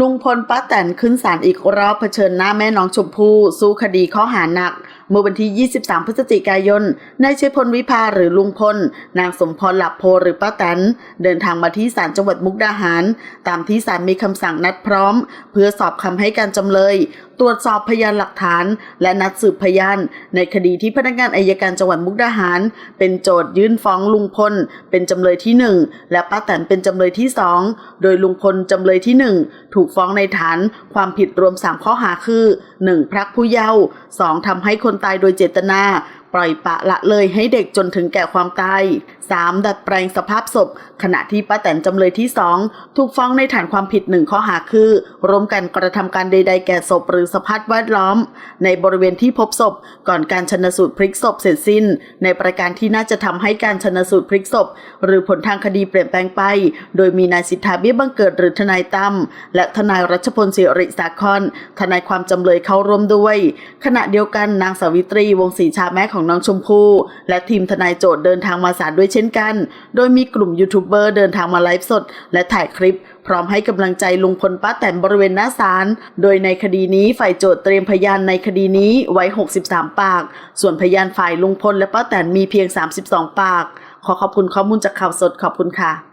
ลุงพลป้าแตนขึ้นศาลอีกรอบเผชิญหน้าแม่น้องชมพู่สู้คดีข้อหาหนักเมื่อวันที่ 23 พฤศจิกายน นายชัยพลวิภาหรือลุงพล นางสมพรหลับโพหรือป้าแตน เดินทางมาที่ศาลจังหวัดมุกดาหาร ตามที่ศาลมีคำสั่งนัดพร้อม เพื่อสอบคำให้การจำเลย ตรวจสอบพยานหลักฐาน และนัดสืบพยาน ในคดีที่พนักงานอายการจังหวัดมุกดาหาร เป็นโจทยื่นฟ้องลุงพล เป็นจำเลยที่หนึ่งและป้าแตนเป็นจำเลยที่สองโดยลุงพลจำเลยที่หนึ่งถูกฟ้องในฐานความผิดรวม 3 ข้อหาคือ 1. พรักผู้เยาว์ 2. ทำให้คนตายโดยเจตนา ปล่อยปะละเลยให้เด็กจนถึงแก่ความตาย 3. ดัดแปลงสภาพศพ ขณะที่ป้าแตนจำเลยที่ 2 ถูกฟ้องในฐานความผิดหนึ่งข้อหาคือร่วมกันกระทำการใด ๆ แก่ศพหรือสภาพแวดล้อม ในบริเวณที่พบศพ ก่อนการชนสูตรพลิกศพเสร็จสิ้น ในประการที่น่าจะทำให้การชนสูตรพลิกศพ หรือผลทางคดีเปลี่ยนแปลงไป โดยมีนายสิทธาเบี้ยบังเกิดหรือทนายตั้มและทนายรัชพลศิริสาครทนายความจำเลยเข้าร่วมด้วย ขณะเดียวกันนางสาวิตรีวงศรีชาแม่ของน้องชมพู่และทีมทนายโจทย์เดินทางมาศาลด้วยเช่นกัน โดยมีกลุ่มยูทูบเบอร์เดินทางมาไลฟ์สด และถ่ายคลิป พร้อมให้กำลังใจลุงพลป้าแตนบริเวณหน้าศาล โดยในคดีนี้ฝ่ายโจทย์เตรียมพยานในคดีนี้ไว้ 63 ปาก ส่วนพยานฝ่ายลุงพลและป้าแตนมีเพียง 32 ปาก ขอขอบคุณข้อมูลจากข่าวสดขอบคุณค่ะ